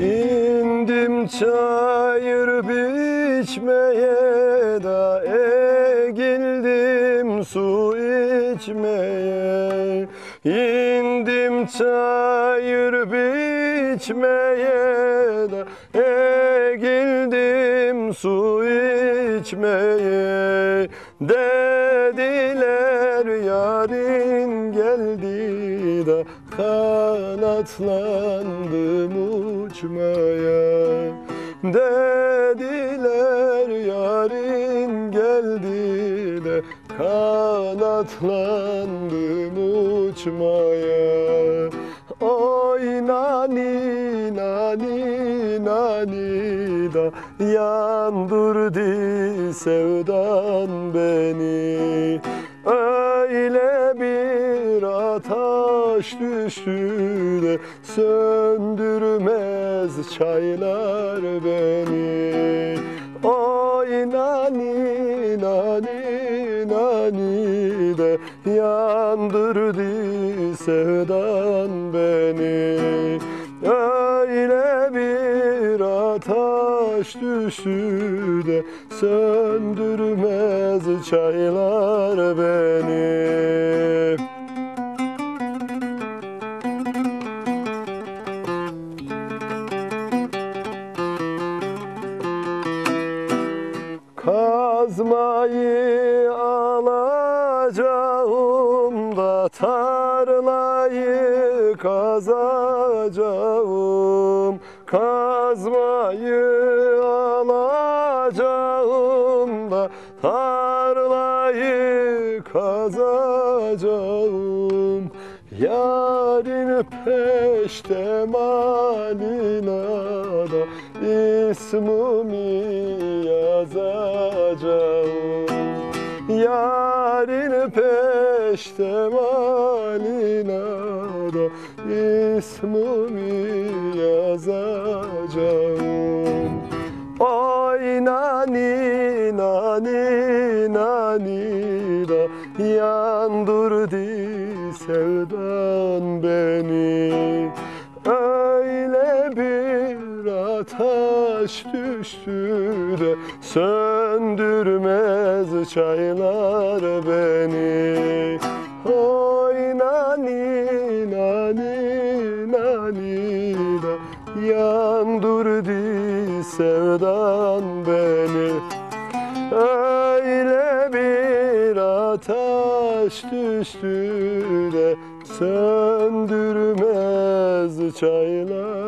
İndim çayır biçmeye da su içmeye İndim çayır biçmeye da egildim su içmeye. Dediler yarın geldi da kanatlandım uçmaya. Dediler de kanatlandım uçmaya. Oy nani nani nani da yandırdı sevdan beni. Öyle bir ateş düştü de söndürmez çaylar beni yandırdı sevdan beni. Öyle bir ateş düştü de söndürmez çaylar beni. Kazmayı alacağım tarlayı kazacağım Kazmayı alacağım da tarlayı kazacağım. Yarın peştemalina da ismimi yazacağım Yarın peştemalina da ismimi yazacağım. Oy nani nani nani da yandırdı sevdan beni. Öyle bir ateş düştü de söndürmez çaylar beni. Oy nani nani nani da yandırdı sevdan beni. Öyle bir ateş düştü de söndürmez çaylar